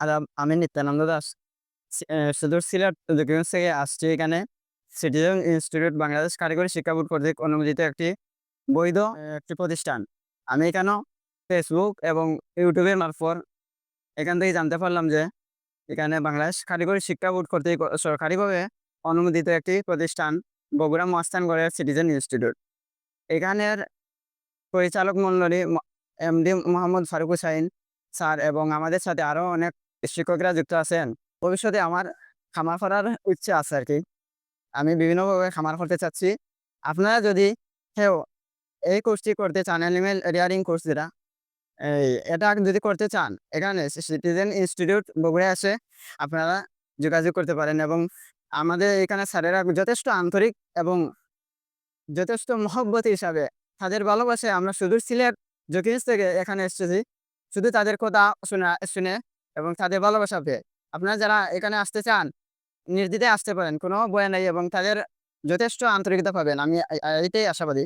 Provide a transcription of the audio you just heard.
আর আমি নিত্যানন্দ দাস। সুদূর সিলেট দক্ষিণগঞ্জ থেকে আসছি এখানে। সিটিজেন ইনস্টিটিউট বাংলাদেশ কারিগরি শিক্ষা বোর্ড কর্তৃক অনুমোদিত একটি বৈধ একটি প্রতিষ্ঠান। আমি এখানে ফেসবুক এবং ইউটিউবের মারফত এখান থেকে জানতে পারলাম যে এখানে বাংলাদেশ কারিগরি শিক্ষা বোর্ড কর্তৃক সরকারিভাবে অনুমোদিত একটি প্রতিষ্ঠান বগুড়া মহাস্থানগড়ের সিটিজেন ইনস্টিটিউট। এখানের পরিচালক মণ্ডলী এমডি মোহাম্মদ ফারুক হুসাইন স্যার এবং আমাদের সাথে আরও অনেক শিক্ষকরা যুক্ত আছেন, ভবিষ্যতে আমার খামার করার ইচ্ছে আছে আর কি আমি বিভিন্নভাবে খামার করতে চাচ্ছি। আপনারা যদি কেউ এই কোর্সটি করতে চান, অ্যানিমেল রিয়ারিং কোর্স যেটা, এই এটা যদি করতে চান, এখানে সিটিজেন ইনস্টিটিউট বগুড়ায় আসে আপনারা যোগাযোগ করতে পারেন এবং আমাদের এখানে স্যারেরা যথেষ্ট আন্তরিক এবং যথেষ্ট মহব্বত হিসাবে তাদের ভালোবাসে আমরা শুধু সিলেট, জকিস থেকে এখানে এসেছি। শুধু তাদের কথা শোনা, শুনে এবং তাদের ভালোবাসা পেয়ে। আপনারা যারা এখানে আসতে চান, নির্দ্বিধায় আসতে পারেন। কোনো বয়ে নেই এবং তাদের যথেষ্ট আন্তরিকতা পাবেন। আমি এটাই আশাবাদী।